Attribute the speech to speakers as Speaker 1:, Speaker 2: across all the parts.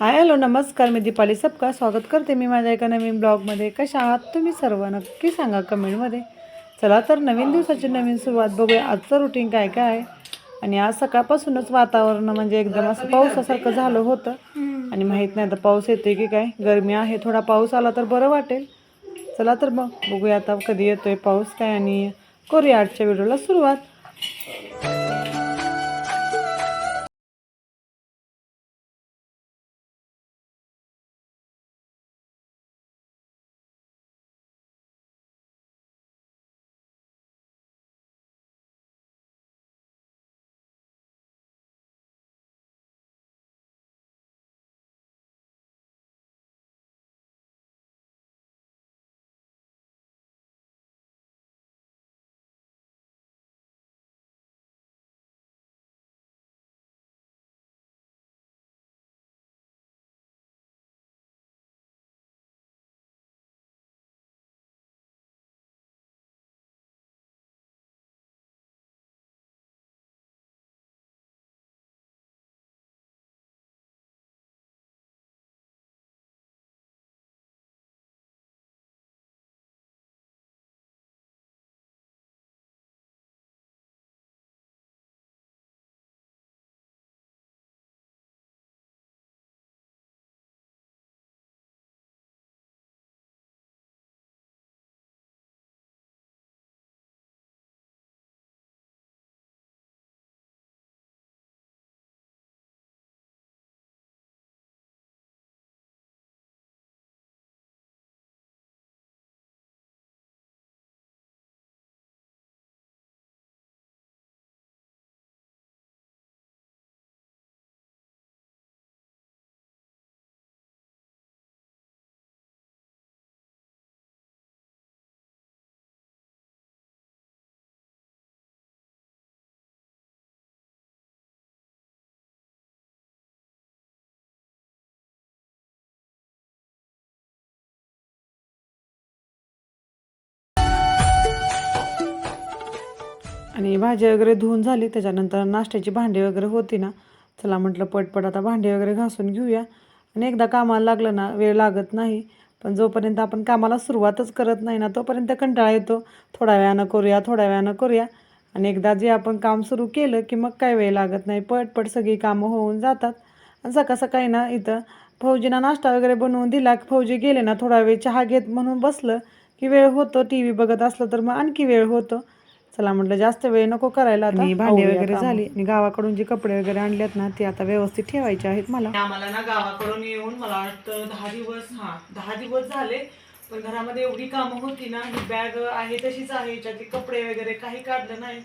Speaker 1: Hi hello नमस्कार मी दीपाली सबका स्वागत करते मी माझ्या एका नवीन ब्लॉगमध्ये. कशा आहात तुम्ही सर्व? नक्की सांगा कमेंटमध्ये. चला तर नवीन दिवसाची नवीन सुरुवात बघूया. आजचं रुटीन काय काय आहे? आणि आज सकाळपासूनच वातावरण म्हणजे एकदम असं पावसासारखं झालं होतं. आणि माहीत नाही आता पाऊस येते की काय? गरमी आहे थोडा पाऊस आला तर बरं वाटेल. चला तर मग बघूया आता कधी येतोय पाऊस काय आणि करूया आजच्या व्हिडिओला सुरुवात. आणि भाजी वगैरे धुवून झाली त्याच्यानंतर नाश्त्याची भांडी वगैरे होती ना चला म्हटलं पटपट आता भांडी वगैरे घासून घेऊया. आणि एकदा कामाला लागलं ना वेळ लागत नाही पण जोपर्यंत आपण कामाला सुरुवातच करत नाही ना तोपर्यंत कंटाळा येतो. थोड्या वेळानं करूया थोड्या वेळानं करूया. आणि एकदा जे आपण काम सुरू केलं की मग काय वेळ लागत नाही पटपट सगळी कामं होऊन जातात. आणि सकाळ सकाळी ना इथं फौजीना नाश्ता वगैरे बनवून दिला की फौजी गेले ना थोडा वेळ चहा घेत म्हणून बसलं की वेळ होतो टी व्ही बघत असलं तर मग आणखी वेळ होतो. चला म्हटलं जास्त वेळ नको करायला आता. भांडी वगैरे झाली. आणि गावाकडून जे कपडे वगैरे आणलेत ना ते आता व्यवस्थित ठेवायचे आहेत मला. आम्हाला ना गावाकडून येऊन मला वाटतं दहा दिवस हा दहा दिवस झाले पण घरामध्ये एवढी कामं होती ना ही बॅग आहे तशीच आहे याच्यात कपडे वगैरे काही काढलं नाही.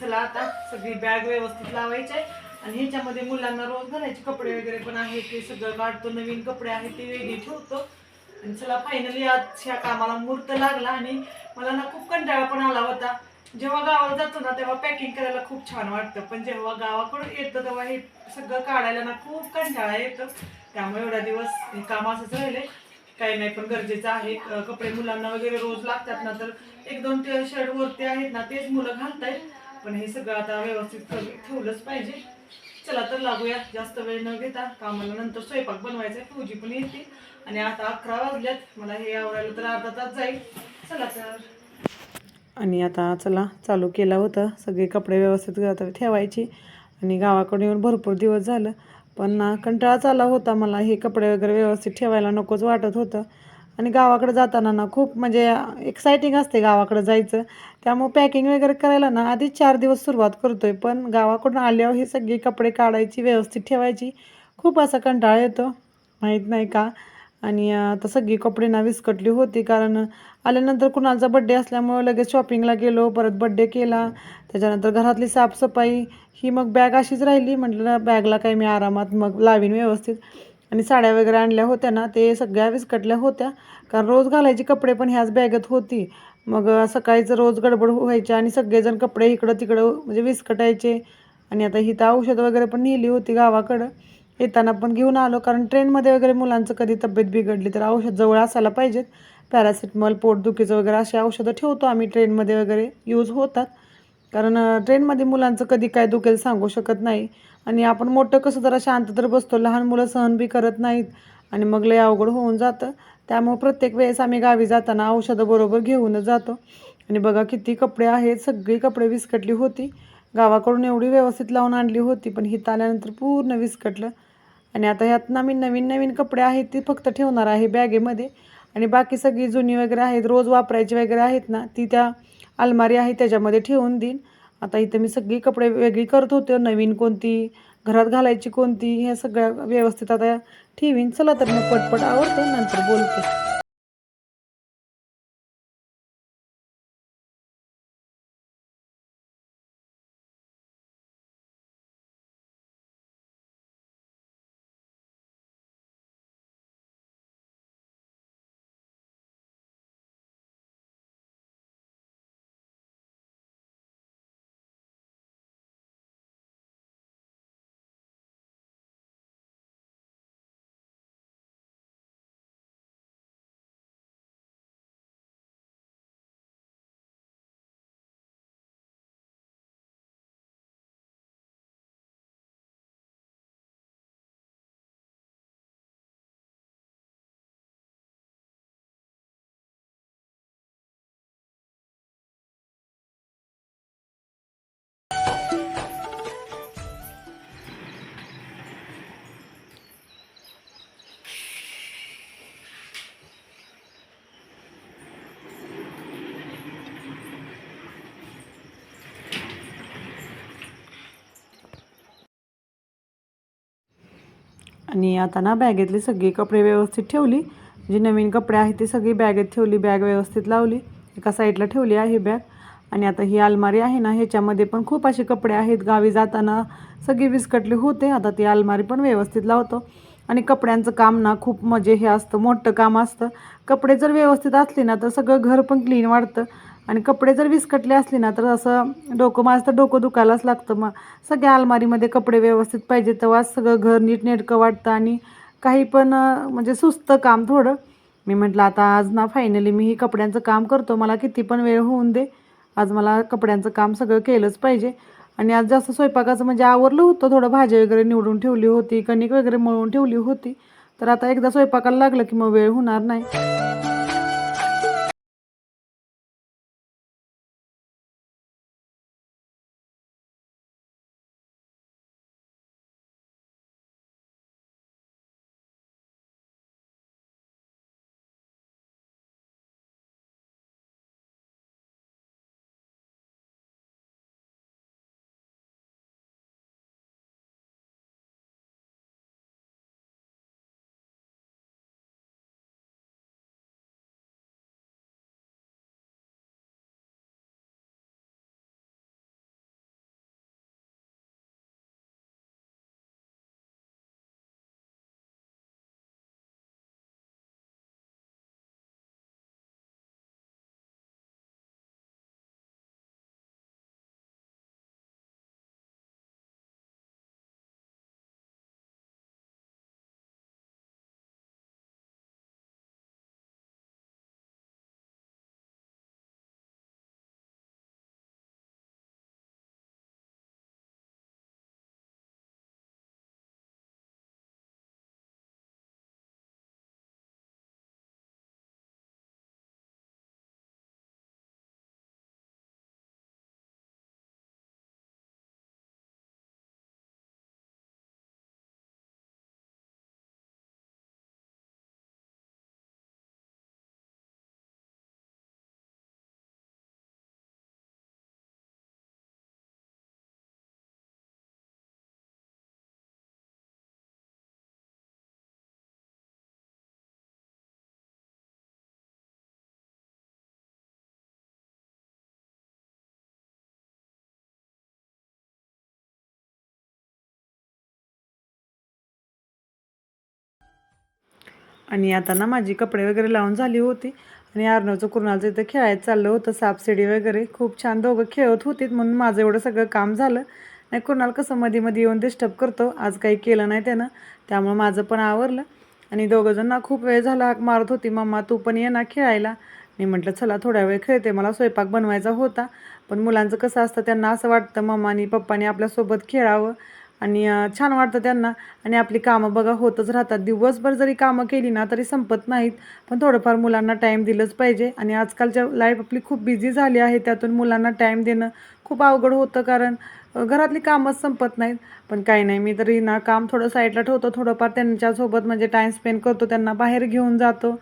Speaker 1: चला आता सगळी बॅग व्यवस्थित लावायची आहे. आणि ह्याच्यामध्ये मुलांना रोज घालायचे कपडे वगैरे पण आहे ते सगळं काढतो नवीन कपडे आहेत ते वेगळी ठेवतो. आणि चला फायनली आज ह्या कामाला मुहूर्त लागला आणि मला ना खूप कंटाळा पण आला होता. जेव्हा गावाला जातो ना तेव्हा पॅकिंग करायला खूप छान वाटतं. पण जेव्हा गावाकडून येतं तेव्हा हे सगळं काढायला ना खूप कंटाळा येतं. त्यामुळे एवढा दिवस हे काम असंच राहिले. काही नाही पण गरजेचं आहे. कपडे मुलांना वगैरे रोज लागतात ना तर एक दोन ते शर्ट वरती आहेत ना तेच मुलं घालतायत. पण हे सगळं आता व्यवस्थित ठेवलंच पाहिजे. चला तर लागूया. जास्त वेळ न घेता कामाला नंतर स्वयंपाक बनवायचा आहे फौजी पण येते आणि आता अकरा वाजल्यात. मला हे आवडायला तर अर्धा तास जाईल. चला तर. आणि आता चला चालू केला होता. सगळे कपडे व्यवस्थित ठेवायची. आणि गावाकडून येऊन भरपूर दिवस झालं. पण ना कंटाळाच आला होता मला. हे कपडे वगैरे व्यवस्थित ठेवायला नकोच वाटत होतं. आणि गावाकडे जाताना ना खूप म्हणजे एक्सायटिंग असते गावाकडे जायचं. त्यामुळे पॅकिंग वगैरे करायला ना आधी चार दिवस सुरुवात करतो आहे पण गावाकडून आल्यावर हे सगळी कपडे काढायची व्यवस्थित ठेवायची खूप असा कंटाळा येतो. माहीत नाही का? आणि आता सगळी कपडे ना विस्कटली होती कारण आल्यानंतर कुणाचा बड्डे असल्यामुळं लगेच शॉपिंगला गेलो परत बड्डे केला. त्याच्यानंतर घरातली साफसफाई ही मग बॅग अशीच राहिली. म्हटलं बॅगला काही मी आरामात मग लावीन व्यवस्थित. आणि साड्या वगैरे आणल्या होत्या ना ते सगळ्या विस्कटल्या होत्या. कारण रोज घालायची कपडे पण ह्याच बॅगेत होती. मग सकाळीचं रोज गडबड व्हायची आणि सगळेजण कपडे इकडं तिकडं म्हणजे विस्कटायचे. आणि आता ही तर औषधं वगैरे पण नेली होती गावाकडं. येताना पण घेऊन आलो. कारण ट्रेनमध्ये वगैरे मुलांचं कधी तब्येत बिघडली तर औषध जवळ असायला पाहिजेत. पॅरासिटमॉल पोटदुखीचं वगैरे अशी औषधं ठेवतो आम्ही ट्रेनमध्ये वगैरे. यूज होतात. कारण ट्रेनमध्ये मुलांचं कधी काय दुखेल सांगू शकत नाही. आणि आपण मोठं कसं जरा शांत तर बसतो. लहान मुलं सहन बी करत नाहीत. आणि मग लय अवघड होऊन जातं. त्यामुळे प्रत्येक वेळेस आम्ही गावी जाताना औषधं बरोबर घेऊनच जातो. आणि बघा किती कपडे आहेत. सगळी कपडे विस्कटली होती. गावाकडून एवढी व्यवस्थित लावून आणली होती. पण हिथं आल्यानंतर पूर्ण विस्कटलं. आणि आता यातनं आम्ही नवीन नवीन कपडे आहेत ती फक्त ठेवणार आहे बॅगेमध्ये. आणि बाकी सगळी जुनी वगैरे आहेत रोज वापरायची वगैरे आहेत ना ती त्या अलमारी आहे त्याच्यामध्ये ठेवून देईन. आता इथं मी सगळी कपडे वेगळी करत होते नवीन कोणती घरात घालायची कोणती ह्या सगळ्या व्यवस्थित आता ठेवीन. चला तर मग पटपट आवडते नंतर बोलते. आणि आता ना बॅगेतली सगळी कपडे व्यवस्थित ठेवली. जी नवीन कपडे आहेत ती सगळी बॅगेत ठेवली बॅग व्यवस्थित लावली. एका साईडला ठेवली आहे बॅग. आणि आता ही अलमारी आहे ना ह्याच्यामध्ये पण खूप असे कपडे आहेत. गावी जाताना सगळी विस्कटली होते आता ती अलमारी पण व्यवस्थित लावतो. आणि कपड्यांचं काम ना खूप मजे हे असतं मोठं काम असतं. कपडे जर व्यवस्थित असले ना तर सगळं घर पण क्लीन वाढतं. आणि कपडे जर विस्कटले असले ना तर असं डोकं माझं तर डोकं दुखायलाच लागतं. मग सगळ्या अलमारीमध्ये कपडे व्यवस्थित पाहिजे तेव्हाच सगळं घर नीटनेटकं वाटतं आणि काही पण म्हणजे सुस्त काम थोडं. मी म्हटलं आता आज ना फायनली मी ही कपड्यांचं काम करतो. मला किती पण वेळ होऊन दे. आज मला कपड्यांचं काम सगळं केलंच पाहिजे. आणि आज जास्त स्वयंपाकाचं म्हणजे आवरलं होतं. थोडं भाजी वगैरे निवडून ठेवली होती कणिक वगैरे मळून ठेवली होती. तर आता एकदा स्वयंपाकाला लागलं की मग वेळ होणार नाही. आणि आता ना माझी कपडे वगैरे लावून झाली होती. आणि अर्णवचं कुणालचं इथं खेळायचं चाललं होतं सापशिडी वगैरे. खूप छान दोघं खेळत होतीत म्हणून माझं एवढं सगळं काम झालं. नाही कुणाल कसं मध्ये मध्ये येऊन डिस्टर्ब करतो. आज काही केलं नाही त्यानं त्यामुळं माझं पण आवरलं. आणि दोघंजण ना खूप वेळ झाला हाक मारत होती. मम्मा तू पण ये ना खेळायला. मी म्हटलं चला थोड्या वेळ खेळते. मला स्वयंपाक बनवायचा होता. पण मुलांचं कसं असतं त्यांना असं वाटतं मम्मानी पप्पानी आपल्यासोबत खेळावं. आणि छान वाटतं त्यांना. आणि आपली कामं बघा होतच राहतात. दिवसभर जरी कामं केली ना तरी संपत नाहीत. पण थोडंफार मुलांना टाईम दिलंच पाहिजे. आणि आजकालच्या लाईफ आपली खूप बिझी झाली आहे. त्यातून मुलांना टाईम देणं खूप अवघड होतं. कारण घरातली कामच संपत नाहीत. पण काही नाही मी तरी ना काम थोडं साईडला ठेवतो. थोडंफार त्यांच्यासोबत म्हणजे टाईम स्पेंड करतो. त्यांना बाहेर घेऊन जातो.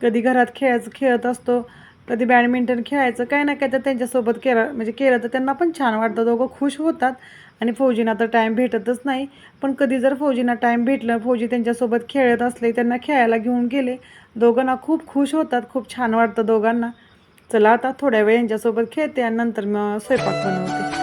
Speaker 1: कधी घरात खेळायचं खेळत असतो. कधी बॅडमिंटन खेळायचं. काही ना काही तर त्यांच्यासोबत केलं म्हणजे केलं तर त्यांना पण छान वाटतं. दोघं खुश होतात. आणि फौजींना तर टाईम भेटतच नाही. पण कधी जर फौजींना टाईम भेटलं फौजी त्यांच्यासोबत खेळत असले त्यांना खेळायला घेऊन गेले दोघांना खूप खुश होतात खूप छान वाटतं दोघांना. चला आता थोड्या वेळ यांच्यासोबत खेळते आणि नंतर मग स्वयंपाक बनवते.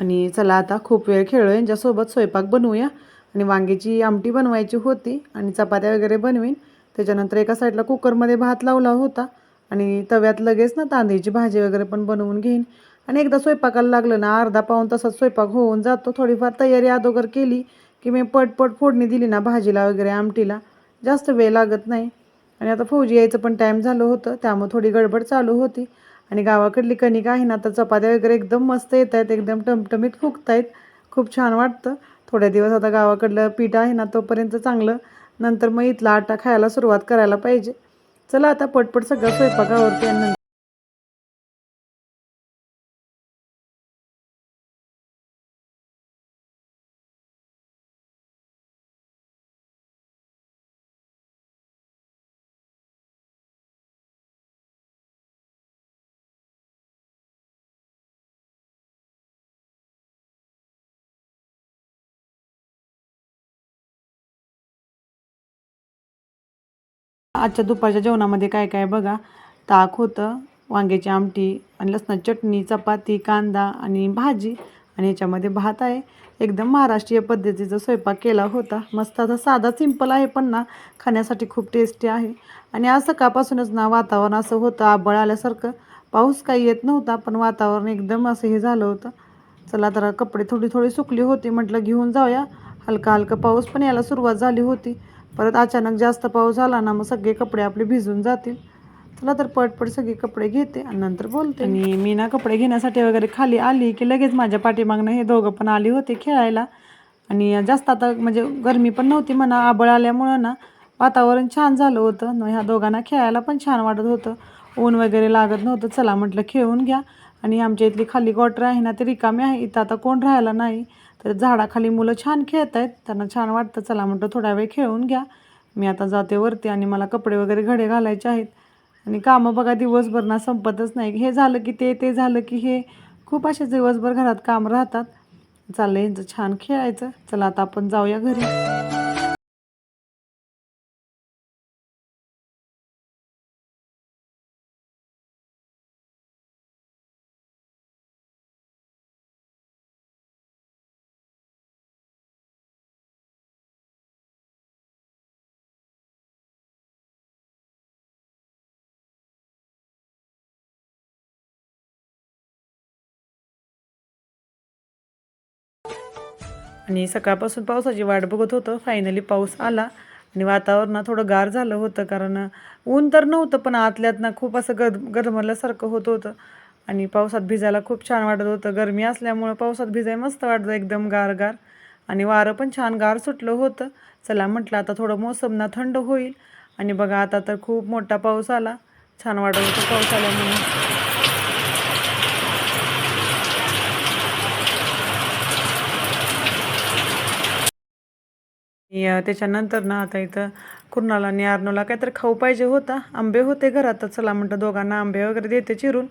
Speaker 1: आणि चला आता खूप वेळ खेळलो यांच्यासोबत स्वयंपाक बनवूया. आणि वांग्याची आमटी बनवायची होती. आणि चपात्या वगैरे बनवीन. त्याच्यानंतर एका साईडला कुकरमध्ये भात लावला होता. आणि तव्यात लगेच ना तांदळीची भाजी वगैरे पण बनवून घेईन. आणि एकदा स्वयंपाकाला लागलं ना अर्धा पाऊन तासात स्वयंपाक होऊन जातो. थोडीफार तयारी अगोदर केली की मी पटपट फोडणी दिली ना भाजीला वगैरे आमटीला. जास्त वेळ लागत नाही. आणि आता फौजी यायचं पण टाईम झालं होतं. त्यामुळे थोडी गडबड चालू होती. आणि गावाकडली कणिका आहे ना तर चपात्या वगैरे एकदम मस्त येत आहेत एकदम टमटमीत फुगत आहेत खूप छान वाटतं. थोड्या दिवस आता गावाकडलं पीठ आहे ना तोपर्यंत चांगलं. नंतर मग इथला आटा खायला सुरुवात करायला पाहिजे. चला आता पटपट सगळं स्वयंपाकावरती आणि आजच्या दुपारच्या जेवणामध्ये काय काय बघा? ताक होतं वांग्याची आमटी आणि लसणाची चटणी चपाती कांदा आणि भाजी. आणि याच्यामध्ये भात आहे. एकदम महाराष्ट्रीय पद्धतीचा स्वयंपाक केला होता. मस्त असा साधा सिंपल आहे पण ना खाण्यासाठी खूप टेस्टी आहे. आणि आज सकाळपासूनच ना वातावरण असं होतं आबळ आल्यासारखं. पाऊस काही येत नव्हता पण वातावरण एकदम असं हे झालं होतं. चला तर कपडे थोडी थोडी सुकली होती म्हटलं घेऊन जाऊया. हलका हलका पाऊस पण यायला सुरुवात झाली होती. परत अचानक जास्त पाऊस झाला ना मग सगळे कपडे आपले भिजून जातील. चला तर पटपट सगळे कपडे घेते आणि नंतर बोलते. आणि मी ना कपडे घेण्यासाठी वगैरे खाली आली की लगेच माझ्या पाठीमागनं हे दोघं पण आली होते खेळायला. आणि जास्त आता म्हणजे गरमी पण नव्हती म्हणा आबळ आल्यामुळं ना वातावरण छान झालं होतं. ह्या दोघांना खेळायला पण छान वाटत होतं. ऊन वगैरे लागत नव्हतं. चला म्हटलं खेळून घ्या. आणि आमच्या इथली खाली गॉटर आहे ना ते रिकामी आहे. इथं आता कोण राहायला नाही. तर झाडाखाली मुलं छान खेळत आहेत. त्यांना छान वाटतं. चला म्हणतो थोडा वेळ खेळून घ्या. मी आता जाते वरती आणि मला कपडे वगैरे घडे घालायचे आहेत. आणि कामं बघा दिवसभर ना संपतच नाही. हे झालं की ते ते झालं की हे. खूप असे दिवसभर घरात काम राहतात. चाललं यांचं छान खेळायचं. चला आता आपण जाऊया घरी. आणि सकाळपासून पावसाची वाट बघत होतं. फायनली पाऊस आला आणि वातावरणात थोडं गार झालं होतं कारण ऊन तर नव्हतं पण आतल्यात ना खूप असं गद गरमल्यासारखं होत होतं. आणि पावसात भिजायला खूप छान वाटत होतं. गरमी असल्यामुळं पावसात भिजाय मस्त वाटतं एकदम गार गार आणि वारं पण छान गार सुटलं होतं. चला म्हटलं आता थोडं मोसम ना थंड होईल. आणि बघा आता तर खूप मोठा पाऊस आला. छान वाटत होतं पाऊस आल्यामुळे. त्याच्यानंतर ना आता इथं कुर्नाला आणि आर्नोला काहीतरी खाऊ पाहिजे होता. आंबे होते घरात चला म्हटलं दोघांना आंबे वगैरे देते चिरून.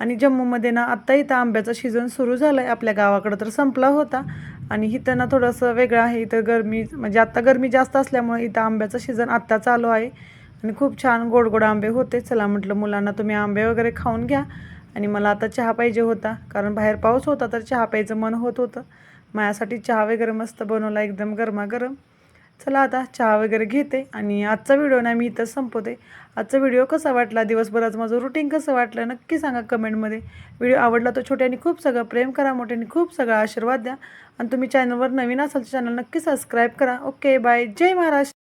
Speaker 1: आणि जम्मूमध्ये ना आत्ता इथं आंब्याचा सीझन सुरू झाला आहे आपल्या गावाकडं तर संपला होता. आणि इथं ना थोडंसं वेगळं आहे. इथं गरमी म्हणजे आत्ता गरमी जास्त असल्यामुळे इथं आंब्याचं सीझन आत्ता चालू आहे. आणि खूप छान गोड गोड आंबे होते. चला म्हटलं मुलांना तुम्ही आंबे वगैरे खाऊन घ्या. आणि मला आता चहा पाहिजे होता. कारण बाहेर पाऊस होता तर चहा प्यायचं मन होत होतं. माझ्यासाठी चहा वगैरे मस्त बनवला. एकदम गरमागरम. चला आता चहा वगैरे घेते आणि आजचा व्हिडिओ ना मी इथं संपवते. आजचा व्हिडिओ कसा वाटला? दिवसभराचं माझं रुटीन कसं वाटलं? नक्की सांगा कमेंटमध्ये व्हिडिओ आवडला तर छोट्याने खूप सगळं प्रेम करा मोठ्याने खूप सगळं आशीर्वाद द्या. आणि तुम्ही चॅनलवर नवीन असाल तर चॅनल नक्की सबस्क्राईब करा. ओके बाय जय महाराष्ट्र.